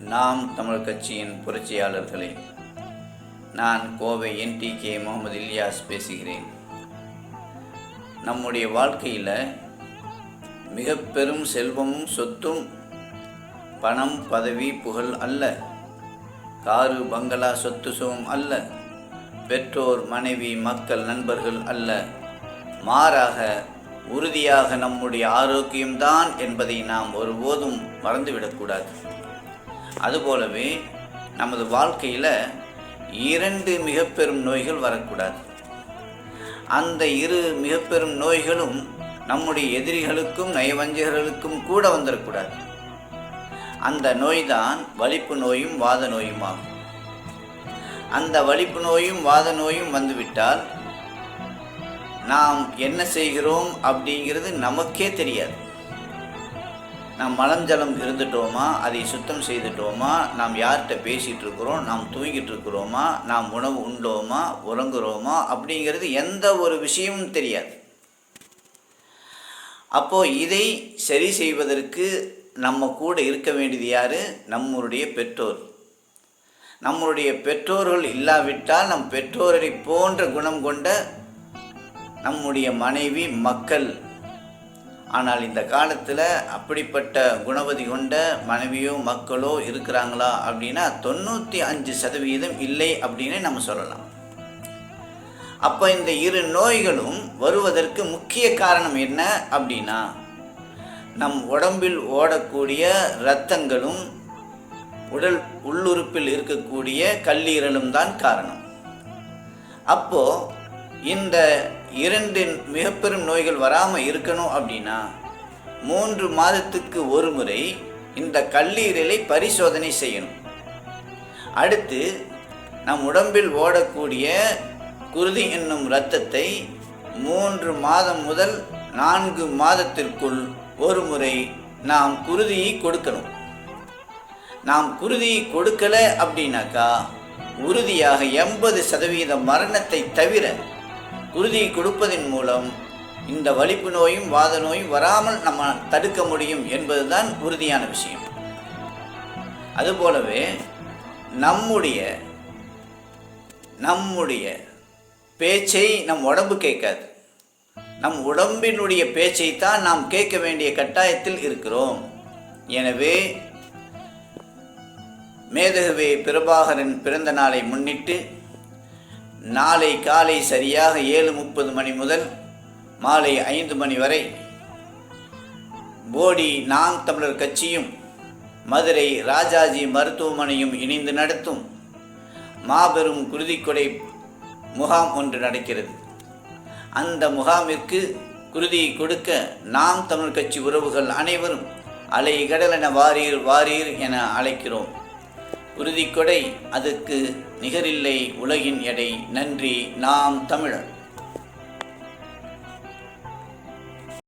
நாம் தமிழ் கட்சியின் புரட்சியாளர்களே நான் கோவை என்டிகே முகமது இல்யாஸ் பேசுகிறேன். நம்முடைய வாழ்க்கையில் மிக பெரும் செல்வமும் சொத்தும் பணம் பதவி புகழ் அல்ல. காரு பங்களா சொத்து சுகம் அல்ல. பெற்றோர் மனைவி மக்கள் நண்பர்கள் அல்ல. மாறாக உறுதியாக நம்முடைய ஆரோக்கியம்தான் என்பதை நாம் ஒருபோதும் மறந்துவிடக்கூடாது. அதுபோலவே நமது வாழ்க்கையில் இரண்டு மிக பெரும் நோய்கள் வரக்கூடாது. அந்த இரு மிக பெரும் நோய்களும் நம்முடைய எதிரிகளுக்கும் நயவஞ்சகர்களுக்கும் கூட வந்துடக்கூடாது அந்த நோய்தான் வலிப்பு நோயும் வாத நோயுமாகும் அந்த வலிப்பு நோயும் வாத நோயும் வந்துவிட்டால் நாம் என்ன செய்கிறோம் அப்படிங்கிறது நமக்கே தெரியாது. நாம் மலஞ்சலம் இருந்துட்டோமா? அதை சுத்தம் செய்துட்டோமா? நாம் யார்கிட்ட பேசிகிட்டு இருக்கிறோம் நாம் தூங்கிட்டு இருக்கிறோமா நாம் உணவு உண்டோமா? உறங்குறோமா? அப்படிங்கிறது எந்த ஒரு விஷயமும் தெரியாது. அப்போது இதை சரி செய்வதற்கு நம்ம கூட இருக்க வேண்டியது யார்? நம்மளுடைய பெற்றோர். நம்மளுடைய பெற்றோர்கள் இல்லாவிட்டால் நம் பெற்றோரை போன்ற குணம் கொண்ட நம்முடைய மனைவி மக்கள் ஆனால் இந்த காலத்தில் அப்படிப்பட்ட குணவதி கொண்ட மனைவியோ மக்களோ இருக்கிறாங்களா அப்படின்னா தொண்ணூற்றி அஞ்சு சதவீதம் இல்லை அப்படின்னு நம்ம சொல்லலாம். அப்போ இந்த இரு நோய்களும் வருவதற்கு முக்கிய காரணம் என்ன அப்படின்னா நம் உடம்பில் ஓடக்கூடிய இரத்தங்களும் உடல் உள்ளுறுப்பில் இருக்கக்கூடிய கல்லீரலும் தான் காரணம். அப்போது இந்த இரண்டு மிகப்பெரும் நோய்கள் வராமல் இருக்கணும் அப்படின்னா மூன்று மாதத்துக்கு ஒரு முறை இந்த கல்லீரலை பரிசோதனை செய்யணும். அடுத்து நம் உடம்பில் ஓடக்கூடிய குருதி என்னும் இரத்தத்தை மூன்று மாதம் முதல் நான்கு மாதத்திற்குள் ஒரு முறை நாம் குருதியை கொடுக்கணும். நாம் குருதியை கொடுக்கல அப்படின்னாக்கா உறுதியாக எண்பது சதவீத மரணத்தை தவிர குருதியை கொடுப்பதன் மூலம் இந்த வலிப்பு நோயும் வாத நோயும் வராமல் நம்ம தடுக்க முடியும் என்பதுதான் உறுதியான விஷயம். அதுபோலவே நம்முடைய நம்முடைய பேச்சை நம் உடம்பு கேட்காது. நம் உடம்பினுடைய பேச்சை தான் நாம் கேட்க வேண்டிய கட்டாயத்தில் இருக்கிறோம். எனவே மேதகவே பிரபாகரன் பிறந்த நாளை முன்னிட்டு நாளை காலை சரியாக ஏழு முப்பது மணி முதல் மாலை ஐந்து மணி வரை போடி நாம் தமிழர் கட்சியும் மதுரை ராஜாஜி மருத்துவமனையும் இணைந்து நடத்தும் மாபெரும் குருதிக்கொடை முகாம் ஒன்று நடக்கிறது. அந்த முகாமிற்கு குருதியை கொடுக்க நாம் தமிழ் கட்சி உறவுகள் அனைவரும் அலை கடலென வாரீர் வாரீர் என அழைக்கிறோம். உறுதிக்கொடை அதுக்கு நிகரில்லை உலகின் எடை. நன்றி நாம் தமிழர்.